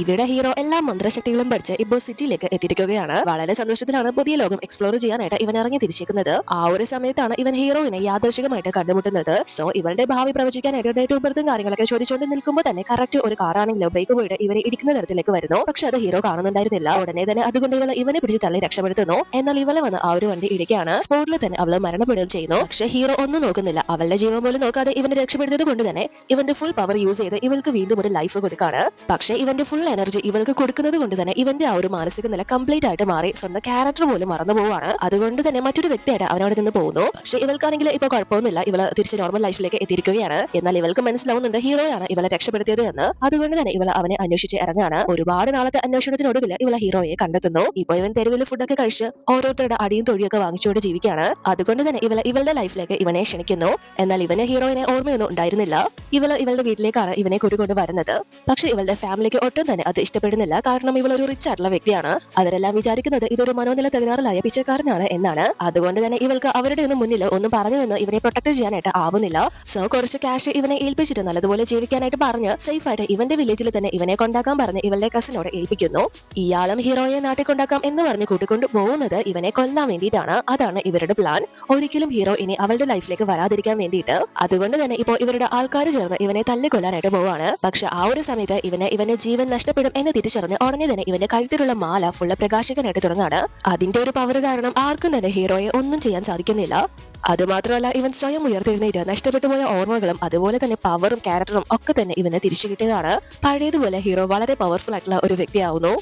ഇവിടെ ഹീറോ എല്ലാ മന്ത്രശക്തികളും പഠിച്ച് ഇപ്പോൾ സിറ്റിയിലേക്ക് എത്തിയിരിക്കുകയാണ്. വളരെ സന്തോഷത്തിലാണ് പുതിയ ലോകം എക്സ്പ്ലോർ ചെയ്യാനായിട്ട് ഇവൻ ഇറങ്ങി തിരിച്ചേക്കുന്നത്. ആ ഒരു സമയത്താണ് ഇവൻ ഹീറോയിനെ യാദർശികമായിട്ട് കണ്ടുമുട്ടുന്നത്. സോ ഇവളുടെ ഭാവി പ്രവചിക്കാനായിട്ട് ഡേറ്റ് ഓഫ് ബർത്തും കാര്യങ്ങളൊക്കെ ചോദിച്ചുകൊണ്ട് നിൽക്കുമ്പോൾ തന്നെ കറക്റ്റ് ഒരു കാറാണെങ്കിലോ ബ്രേക്ക് പോയിട്ട് ഇവരെ ഇടിക്കുന്ന തരത്തിലേക്ക് വരുന്നു. പക്ഷെ അത് ഹീറോ കാണുന്നുണ്ടായിരുന്നില്ല. ഉടനെ തന്നെ അതുകൊണ്ട് ഇവളെ ഇവനെ പിടിച്ച് തള്ളി രക്ഷപ്പെടുത്തുന്നു. എന്നാൽ ഇവളെ വന്ന് ആ ഒരു വണ്ടി ഇടിക്കുകയാണ്. സ്പോട്ടിൽ തന്നെ അവൾ മരണപ്പെടുകയും ചെയ്യുന്നു. പക്ഷെ ഹീറോ ഒന്നും നോക്കുന്നില്ല. അവളുടെ ജീവൻ പോലും നോക്കാതെ ഇവനെ രക്ഷപ്പെടുത്തിയത് കൊണ്ട് തന്നെ ഇവന്റെ ഫുൾ പവർ യൂസ് ചെയ്ത് ഇവൾക്ക് വീണ്ടും ഒരു ലൈഫ് കൊടുക്കാണ് പക്ഷെ ഇവന്റെ ഫുൾ എനർജി ഇവൾക്ക് കൊടുക്കുന്നത് കൊണ്ട് തന്നെ ഇവന്റെ ആ ഒരു മാനസിക നില കംപ്ലീറ്റ് ആയിട്ട് മാറി. സ്വന്തം ക്യാരക്ടർ പോലും മറന്നു പോവാണ് അതുകൊണ്ട് തന്നെ മറ്റൊരു വ്യക്തിയായിട്ട് അവനവിടെ നിന്ന് പോകുന്നു. പക്ഷെ ഇവൾക്കാണെങ്കിൽ ഇപ്പൊ കുഴപ്പമൊന്നുമില്ല. ഇവൾ തിരിച്ച് നോർമൽ ലൈഫിലേക്ക് എത്തിയിരിക്കുകയാണ്. എന്നാൽ ഇവൾക്ക് മനസ്സിലാവുന്നുണ്ട് ഹീറോയാണ് ഇവളെ രക്ഷപ്പെടുത്തിയത് എന്ന്. അതുകൊണ്ട് തന്നെ ഇവൾ അവനെ അന്വേഷിച്ച് ഇറങ്ങാണ്. ഒരുപാട് നാളത്തെ അന്വേഷണത്തിനൊടുവിൽ ഇവളെ ഹീറോയെ കണ്ടെത്തുന്നു. ഇപ്പൊ ഇവൻ തെരുവിൽ ഫുഡൊക്കെ കഴിച്ച് ഓരോരുത്തരുടെ അടിയും തൊഴിയൊക്കെ വാങ്ങിച്ചുകൊണ്ട് ജീവിക്കുകയാണ്. അതുകൊണ്ട് തന്നെ ഇവളെ ഇവളുടെ ലൈഫിലേക്ക് ഇവനെ ക്ഷണിക്കുന്നു. എന്നാൽ ഇവന് ഹീറോയിനെ ഓർമ്മയൊന്നും ഉണ്ടായിരുന്നില്ല. ഇവൾ ഇവളുടെ വീട്ടിലേക്കാണ് ഇവനെ കൂട്ടിക്കൊണ്ട് വരുന്നത്. പക്ഷെ ഇവളുടെ ഫാമിലിക്ക് ഒട്ടും തന്നെ അത് ഇഷ്ടപ്പെടുന്നില്ല. കാരണം ഇവൾ ഒരു റിച്ച് ആയിട്ടുള്ള വ്യക്തിയാണ്. അവരെല്ലാം വിചാരിക്കുന്നത് ഇതൊരു മനോനില തകരാറിലായ പിച്ചക്കാരനാണ് എന്നാണ്. അതുകൊണ്ട് തന്നെ ഇവൾക്ക് അവരുടെ ഒന്നും മുന്നിൽ ഒന്നും പറഞ്ഞു നിന്ന് ഇവരെ പ്രൊട്ടക്ട് ചെയ്യാനായിട്ട് ആവുന്നില്ല. സോ കുറച്ച് ക്യാഷ് ഇവനെ ഏൽപ്പിച്ചിട്ട് നല്ലതുപോലെ ജീവിക്കാനായിട്ട് പറഞ്ഞ് സേഫ് ആയിട്ട് ഇവന്റെ വില്ലേജിൽ തന്നെ ഇവനെ കൊണ്ടാക്കാൻ പറഞ്ഞ് ഇവളുടെ കസിനോട് ഏൽപ്പിക്കുന്നു. ഇയാളും ഹീറോയെ നാട്ടിൽ കൊണ്ടാക്കാം എന്ന് പറഞ്ഞ് കൂട്ടിക്കൊണ്ട് പോകുന്നത് ഇവനെ കൊല്ലാൻ വേണ്ടിയിട്ടാണ്. അതാണ് ഇവരുടെ പ്ലാൻ ഒരിക്കലും ഹീറോ ഇനി അവളുടെ ലൈഫിലേക്ക് വരാതിരിക്കാൻ വേണ്ടിയിട്ട്. അതുകൊണ്ട് തന്നെ ഇപ്പോൾ ഇവരുടെ ആൾക്കാർ ചേർന്ന് ഇവനെ തല്ലിക്കൊല്ലാനായിട്ട് പോവാണ്. പക്ഷെ ആ ഒരു സമയത്ത് ഇവനെ ഇവന്റെ ജീവൻ നഷ്ടപ്പെടും എന്ന് തിരിച്ചറിഞ്ഞ് ഉടനെ തന്നെ ഇവന്റെ കഴുത്തിലുള്ള മാല ഫുള്ള് പ്രകാശകനായിട്ട് തുടങ്ങാണ്. അതിന്റെ ഒരു പവർ കാരണം ആർക്കും തന്നെ ഹീറോയെ ഒന്നും ചെയ്യാൻ സാധിക്കുന്നില്ല. അതുമാത്രമല്ല ഇവൻ സ്വയം ഉയർത്തെഴുന്നേറ്റ് നഷ്ടപ്പെട്ടു പോയ ഓർമ്മകളും അതുപോലെ തന്നെ പവറും ക്യാരക്ടറും ഒക്കെ തന്നെ ഇവനെ തിരിച്ചു കിട്ടിയതാണ്. പഴയതുപോലെ ഹീറോ വളരെ പവർഫുൾ ആയിട്ടുള്ള ഒരു വ്യക്തിയാവുന്നു.